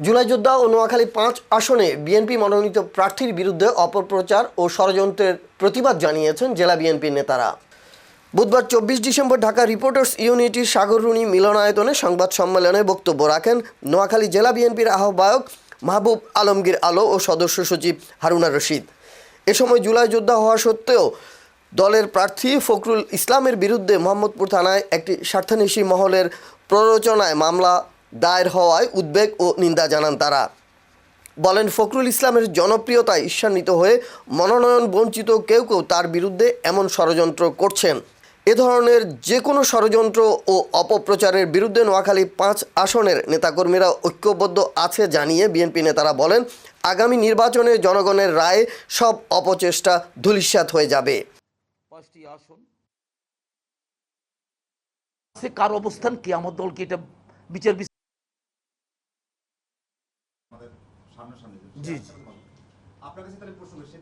জুলাই যোদ্ধা ও নোয়াখালী পাঁচ আসনে বিএনপি মনোনীত প্রার্থীর বিরুদ্ধে অপপ্রচার ও ষড়যন্ত্রের প্রতিবাদ জানিয়েছেন জেলা বিএনপির নেতারা। বুধবার চব্বিশ ডিসেম্বর ঢাকা রিপোর্টার্স ইউনিটির সাগররুনি মিলনায়তনে সংবাদ সম্মেলনে বক্তব্য রাখেন নোয়াখালী জেলা বিএনপির আহ্বায়ক মাহবুব আলমগীর আলো ও সদস্য সচিব হারুনা রশিদ। এ সময় জুলাই যোদ্ধা হওয়া সত্ত্বেও দলের প্রার্থী ফখরুল ইসলামের বিরুদ্ধে মোহাম্মদপুর থানায় একটি স্বার্থান্বেষী মহলের প্ররোচনায় মামলা দায়ের হওয়ায় উদ্বেগ ও নিন্দা জানান তারা। বলেন, ফখরুল ইসলামের জনপ্রিয়তায় ঈর্ষান্বিত হয়ে মনোনয়ন বঞ্চিত কেউ কেউ তার বিরুদ্ধে এমন ষড়যন্ত্র করছেন। এ ধরনের যে কোনো ষড়যন্ত্র ও অপপ্রচারের বিরুদ্ধে নোয়াখালী পাঁচ আসনের নেতাকর্মীরা ঐক্যবদ্ধ আছে জানিয়ে বিএনপি নেতারা বলেন, আগামী নির্বাচনে জনগণের রায়ে সব অপচেষ্টা ধূলিসাৎ হয়ে যাবে। পাঁচটি আসন। কার অবস্থান? কি আমার দলকে এটা বিচার সামনাসামনি জি জি। আপনার কাছে তাহলে প্রশ্ন সে